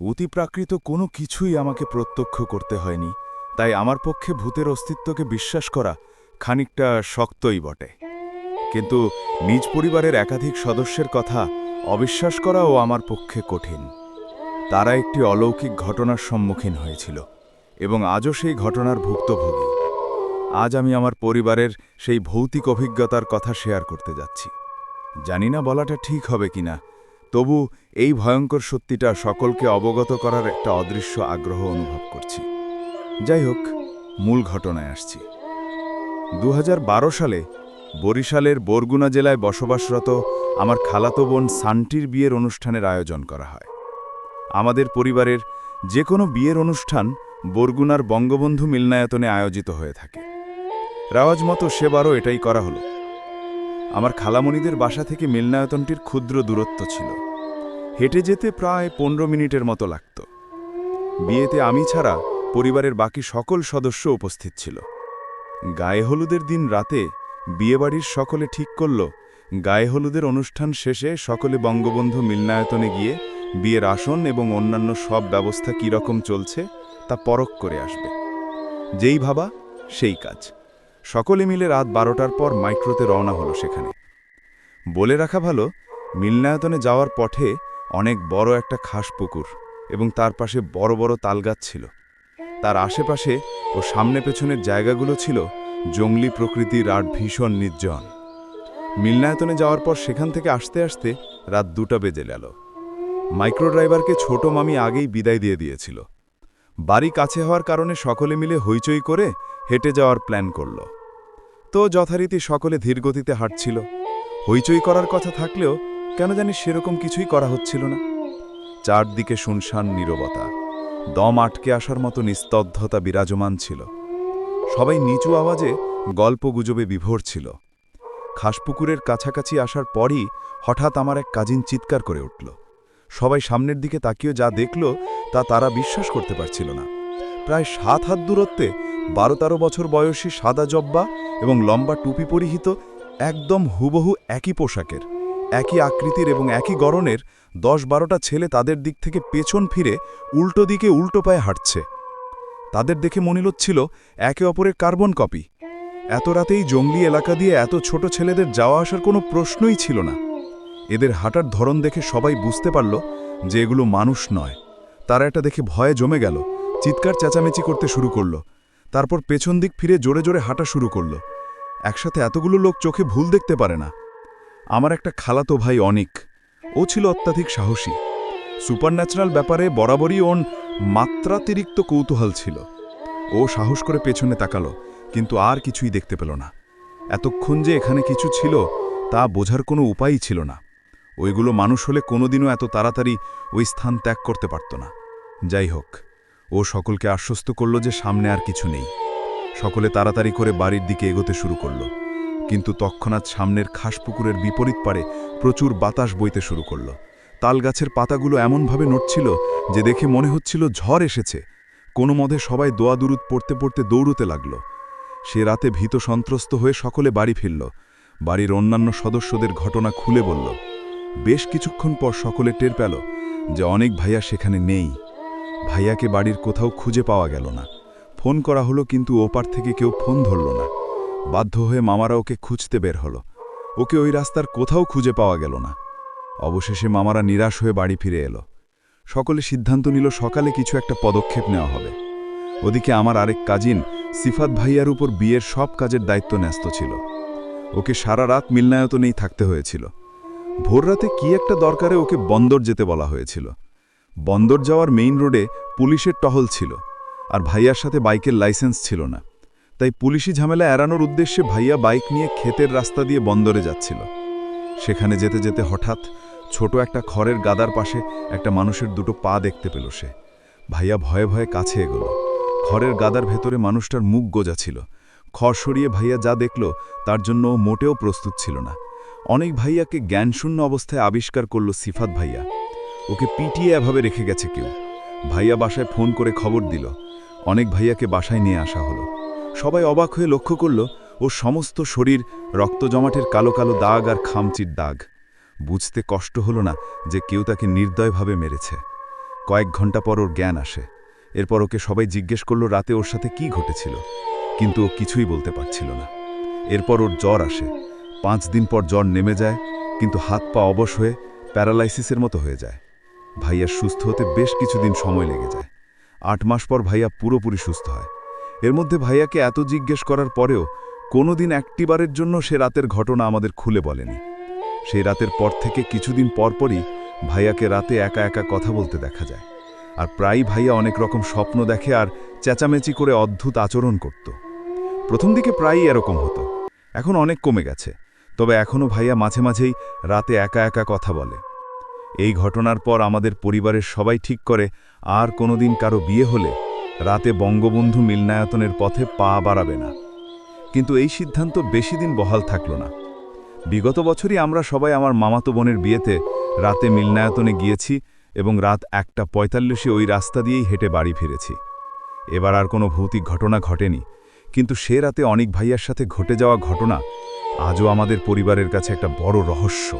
অতিপ্রাকৃত কোনো কিছুই আমাকে প্রত্যক্ষ করতে হয়নি, তাই আমার পক্ষে ভূতের অস্তিত্বকে বিশ্বাস করা খানিকটা শক্তই বটে। কিন্তু নিজ পরিবারের একাধিক সদস্যের কথা অবিশ্বাস করাও আমার পক্ষে কঠিন। তারা একটি অলৌকিক ঘটনার সম্মুখীন হয়েছিল, এবং আজও সেই ঘটনার ভুক্তভোগী। আজ আমি আমার পরিবারের সেই ভৌতিক অভিজ্ঞতার কথা শেয়ার করতে যাচ্ছি। জানি না বলাটা ঠিক হবে কিনা তবু এই ভয়ঙ্কর সত্যিটা সকলকে অবগত করার একটা অদৃশ্য আগ্রহ অনুভব করছি। যাই হোক, মূল ঘটনায় আসছি। দু সালে বরিশালের বরগুনা জেলায় বসবাসরত আমার খালাতো বোন সান্টির বিয়ের অনুষ্ঠানের আয়োজন করা হয়। আমাদের পরিবারের যে কোনো বিয়ের অনুষ্ঠান বরগুনার বঙ্গবন্ধু মিলনায়তনে আয়োজিত হয়ে থাকে। রাওয়াজ মতো সেবারও এটাই করা হলো। আমার খালামণিদের বাসা থেকে মিলনায়তনটির ক্ষুদ্র দূরত্ব ছিল। হেঁটে যেতে প্রায় পনেরো মিনিটের মতো লাগত। বিয়েতে আমি ছাড়া পরিবারের বাকি সকল সদস্য উপস্থিত ছিল। গায়ে হলুদের দিন রাতে বিয়েবাড়ির সকলে ঠিক করল, গায়ে হলুদের অনুষ্ঠান শেষে সকলে বঙ্গবন্ধু মিলনায়তনে গিয়ে বিয়ের আসন এবং অন্যান্য সব ব্যবস্থা কী রকম চলছে তা পরখ করে আসবে। যেই ভাবা, সেই কাজ। সকলে মিলে রাত বারোটার পর মাইক্রোতে রওনা হলো সেখানে। বলে রাখা ভালো, মিলনায়তনে যাওয়ার পথে অনেক বড় একটা খাস পুকুর এবং তার পাশে বড় বড় তালগাছ ছিল। তার আশেপাশে ও সামনে পেছনের জায়গাগুলো ছিল জঙ্গলি প্রকৃতির আর ভীষণ নির্জন। মিলনায়তনে যাওয়ার পর সেখান থেকে আসতে আসতে রাত দুটা বেজে গেল। মাইক্রো ড্রাইভারকে ছোট মামি আগেই বিদায় দিয়ে দিয়েছিল। বাড়ি কাছে হওয়ার কারণে সকলে মিলে হইচই করে হেঁটে যাওয়ার প্ল্যান করল। তো যথারীতি সকলে ধীরগতিতে হাঁটছিল। হইচই করার কথা থাকলেও কেন জানি সেরকম কিছুই করা হচ্ছিল না। চারদিকে শুনশান নীরবতা। দম আটকে আসার মতো নিস্তব্ধতা বিরাজমান ছিল। সবাই নিচু আওয়াজে গল্পগুজবে বিভোর ছিল। খাসপুকুরের কাছাকাছি আসার পরই হঠাৎ আমার এক কাজিন চিৎকার করে উঠল। সবাই সামনের দিকে তাকিয়ে যা দেখল তা তারা বিশ্বাস করতে পারছিল না। প্রায় সাত হাত দূরত্বে বারো তেরো বছর বয়সী সাদা জব্বা এবং লম্বা টুপি পরিহিত একদম হুবহু একই পোশাকের, একই আকৃতির এবং একই গড়নের দশ বারোটা ছেলে তাদের দিক থেকে পেছন ফিরে উল্টো দিকে উল্টো পায়ে হাঁটছে। তাদের দেখে মনে হচ্ছিল একে অপরের কার্বন কপি। এত রাতেই জঙ্গলি এলাকা দিয়ে এত ছোট ছেলেদের যাওয়া আসার কোনো প্রশ্নই ছিল না। এদের হাঁটার ধরন দেখে সবাই বুঝতে পারল যে এগুলো মানুষ নয়। তারা এটা দেখে ভয়ে জমে গেল, চিৎকার চেঁচামেচি করতে শুরু করল। তারপর পেছন দিক ফিরে জোরে জোরে হাঁটা শুরু করল। একসাথে এতগুলো লোক চোখে ভুল দেখতে পারে না। আমার একটা খালাতো ভাই অনিক। ও ছিল অত্যাধিক সাহসী। সুপারন্যাচারাল ব্যাপারে বরাবরই ওন মাত্রাতিরিক্ত কৌতূহল ছিল। ও সাহস করে পেছনে তাকালো, কিন্তু আর কিছুই দেখতে পেল না। এতক্ষণ যে এখানে কিছু ছিল, তা বোঝার কোনো উপায়ই ছিল না। ওইগুলো মানুষ হলে কোনোদিনও এত তাড়াতাড়ি ওই স্থান ত্যাগ করতে পারত না। যাই হোক। ও সকলকে আশ্বস্ত করল যে সামনে আর কিছু নেই। সকলে তাড়াতাড়ি করে বাড়ির দিকে এগোতে শুরু করল। কিন্তু তৎক্ষণাৎ সামনের খাসপুকুরের বিপরীত পারে প্রচুর বাতাস বইতে শুরু করল। তালগাছের পাতাগুলো এমনভাবে নড়ছিল যে দেখে মনে হচ্ছিল ঝড় এসেছে। কোনো মধে সবাই দোয়া দুরুদ পড়তে পড়তে দৌড়তে লাগল। সে রাতে ভীত সন্ত্রস্ত হয়ে সকলে বাড়ি ফিরল। বাড়ির অন্যান্য সদস্যদের ঘটনা খুলে বলল। বেশ কিছুক্ষণ পর সকলে টের পেল যে অনেক ভাইয়া সেখানে নেই। ভাইয়াকে বাড়ির কোথাও খুঁজে পাওয়া গেল না। ফোন করা হলো, কিন্তু ওপার থেকে কেউ ফোন ধরল না। বাধ্য হয়ে মামারা ওকে খুঁজতে বের হলো। ওকে ওই রাস্তার কোথাও খুঁজে পাওয়া গেল না। অবশেষে মামারা নিরাশ হয়ে বাড়ি ফিরে এলো। সকলে সিদ্ধান্ত নিল, সকালে কিছু একটা পদক্ষেপ নেওয়া হবে। ওদিকে আমার আরেক কাজিন, সিফাত ভাইয়ার উপর বিয়ের সব কাজের দায়িত্ব ন্যস্ত ছিল। ওকে সারা রাত মিলনায়তনেই থাকতে হয়েছিল। ভোররাতে কি একটা দরকারে ওকে বন্দর যেতে বলা হয়েছিল। বন্দর যাওয়ার মেইন রোডে পুলিশের টহল ছিল, আর ভাইয়ার সাথে বাইকের লাইসেন্স ছিল না। তাই পুলিশি ঝামেলা এড়ানোর উদ্দেশ্যে ভাইয়া বাইক নিয়ে ক্ষেতের রাস্তা দিয়ে বন্দরে যাচ্ছিল। সেখানে যেতে যেতে হঠাৎ ছোট একটা খড়ের গাদার পাশে একটা মানুষের দুটো পা দেখতে পেল সে। ভাইয়া ভয়ে ভয়ে কাছে এগোল। খড়ের গাদার ভেতরে মানুষটার মুখ গোজা ছিল। খড় সরিয়ে ভাইয়া যা দেখল, তার জন্য মোটেও প্রস্তুত ছিল না। অনেক ভাইয়াকে জ্ঞানশূন্য অবস্থায় আবিষ্কার করল সিফাত ভাইয়া। ওকে পিটিয়ে এভাবে রেখে গেছে কেউ। ভাইয়া বাসায় ফোন করে খবর দিল। অনেক ভাইয়াকে বাসায় নিয়ে আসা হলো। সবাই অবাক হয়ে লক্ষ্য করল ও সমস্ত শরীর রক্ত জমাটের কালো কালো দাগ আর খামচির দাগ। বুঝতে কষ্ট হলো না যে কেউ তাকে নির্দয়ভাবে মেরেছে। কয়েক ঘণ্টা পর ওর জ্ঞান আসে। এরপর ওকে সবাই জিজ্ঞেস করল রাতে ওর সাথে কি ঘটেছিল। কিন্তু ও কিছুই বলতে পারছিল না। এরপর ওর জ্বর আসে। পাঁচ দিন পর জ্বর নেমে যায়, কিন্তু হাত পা অবশ হয়ে প্যারালাইসিসের মতো হয়ে যায়। ভাইয়া সুস্থ হতে বেশ কিছুদিন সময় লেগে যায়। আট মাস পর ভাইয়া পুরোপুরি সুস্থ হয়। এর মধ্যে ভাইয়াকে এত জিজ্ঞেস করার পরেও কোনোদিন একটিবারের জন্য সে রাতের ঘটনা আমাদের খুলে বলেনি। সেই রাতের পর থেকে কিছুদিন পরপরই ভাইয়াকে রাতে একা একা কথা বলতে দেখা যায়। আর প্রায়ই ভাইয়া অনেক রকম স্বপ্ন দেখে আর চেঁচামেচি করে অদ্ভুত আচরণ করত। প্রথম দিকে প্রায়ই এরকম হতো। এখন অনেক কমে গেছে। তবে এখনও ভাইয়া মাঝে মাঝেই রাতে একা একা কথা বলে। এই ঘটনার পর আমাদের পরিবারের সবাই ঠিক করে, আর কোনোদিন কারও বিয়ে হলে রাতে বঙ্গবন্ধু মিলনায়তনের পথে পা বাড়াবে না। কিন্তু এই সিদ্ধান্ত বেশি দিন বহাল থাকল না। বিগত বছরই আমরা সবাই আমার মামাতো বোনের বিয়েতে রাতে মিলনায়তনে গিয়েছি এবং রাত একটা পঁয়তাল্লিশে ওই রাস্তা দিয়েই হেঁটে বাড়ি ফিরেছি। এবার আর কোনো ভৌতিক ঘটনা ঘটেনি, কিন্তু সে রাতে অনেক ভাইয়ার সাথে ঘটে যাওয়া ঘটনা আজও আমাদের পরিবারের কাছে একটা বড় রহস্য।